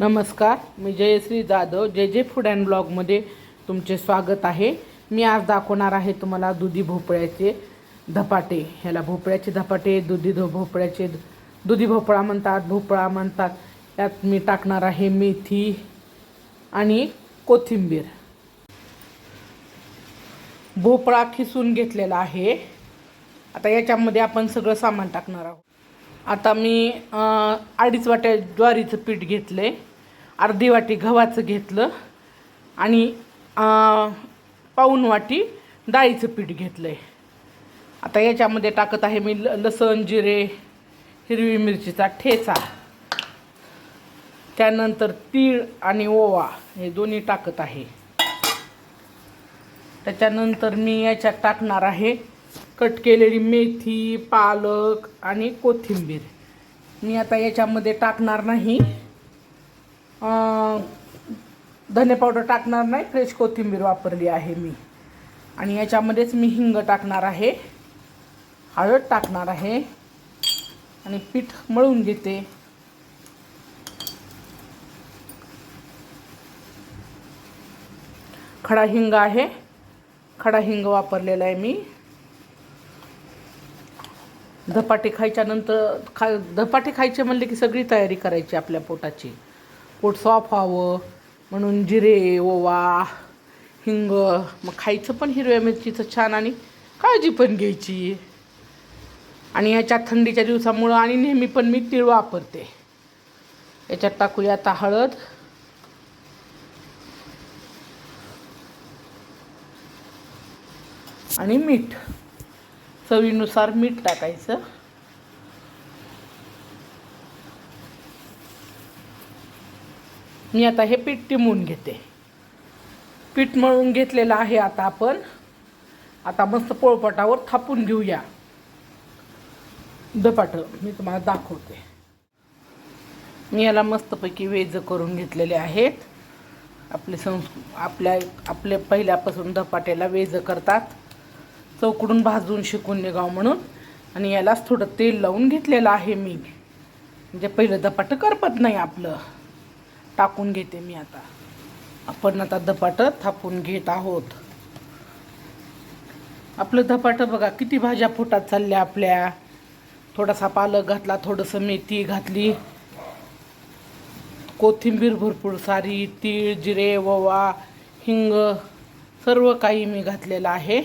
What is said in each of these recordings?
नमस्कार मी जयश्री जाधव जे जे फूड अँड ब्लॉगमध्ये तुमचे स्वागत आहे. मी आज दाखवणार आहे तुम्हाला दुधी भोपळ्याचे धपाटे. ह्याला भोपळ्याचे धपाटे दुधी धो भोपळ्याचे दुधी भोपळा म्हणतात भोपळा म्हणतात. त्यात मी टाकणार आहे मेथी आणि कोथिंबीर. भोपळा खिसून घेतलेला आहे. आता याच्यामध्ये आपण सगळं सामान टाकणार आहोत. आता मी अडीच वाट्या ज्वारीचं पीठ घेतलं आहे अर्धी वाटी गव्हाचं घेतलं आणि पाऊन वाटी डाळीचं पीठ घेतलं आहे आता याच्यामध्ये टाकत आहे मी ल लसण जिरे हिरवी मिरचीचा ठेचा. त्यानंतर तीळ आणि ओवा हे दोन्ही टाकत आहे. त्याच्यानंतर मी याच्यात टाकणार आहे कट केलेली मेथी पालक आणि कोथिंबीर. मी आता याच्यामध्ये टाकणार नाही. धने पावडर टाकणार नाही फ्रेश कोथिंबीर वापरली आहे मी. आणि याच्यामध्येच मी हिंग टाकणार आहे हळद टाकणार आहे आणि पीठ मळून घेते. खडा हिंग आहे खडा हिंग वापरलेला आहे मी. धपाटे खायच्यानंतर खा धपाटे खायचे म्हणले की सगळी तयारी करायची आपल्या पोटाची. पोट सॉफ व्हावं म्हणून जिरे ओवा हिंग मग खायचं पण हिरव्या मिरचीचं छान आणि काळजी पण घ्यायची. आणि ह्याच्यात थंडीच्या दिवसामुळं आणि नेहमी पण मी तीळ वापरते. याच्यात टाकूया आता हळद. आणि मीठ. चवीनुसार मीठ टाकायचं. मी आता हे पीठ टिमून घेते. पीठ मळून घेतलेलं आहे आता आपण. आता मस्त पोळपटावर थापून घेऊया. धपाटं मी तुम्हाला दाखवते. मी याला मस्तपैकी वेज करून घेतलेले आहेत. आपले संस् आपल्या आपले पहिल्यापासून धपाट्याला वेज करतात. चौकडून भाजून शिकून निघाव म्हणून. आणि यालाच थोडं तेल लावून घेतलेलं आहे मी. म्हणजे पहिलं धपाटं करपत नाही आपलं. टाकून घेते मी आता. आपण आता धपाटं थापून घेत आहोत. आपलं धपाटं बघा किती भाज्या फुटात चालल्या आपल्या. थोडासा पालक घातला थोडंसं मेथी घातली. कोथिंबीर भरपूर सारी तीळ जिरे ववा हिंग सर्व काही मी घातलेलं आहे.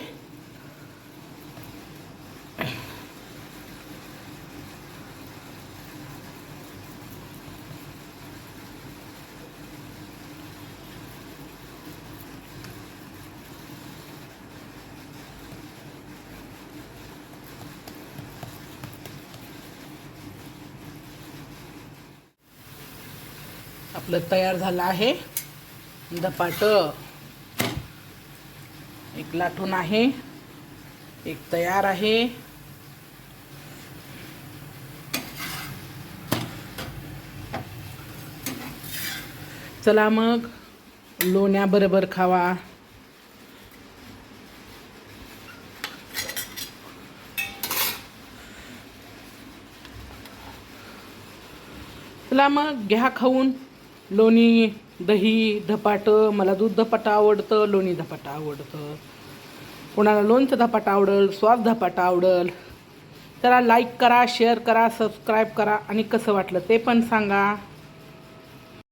आपलं तयार झालं आहे. धपाट. एक लाटून आहे. एक तयार आहे. चला मग लोण्या बरोबर खावा. चला मग घ्या खाऊन. लोणी दही धपाटं मला दूध धपाटं आवडतं लोणी धपाटं आवडतं. कोणाला लोणचं धपाटं आवडल स्वाद धपाटं आवडल त्याला लाईक करा शेअर करा सबस्क्राईब करा आणि कसं वाटलं ते पण सांगा.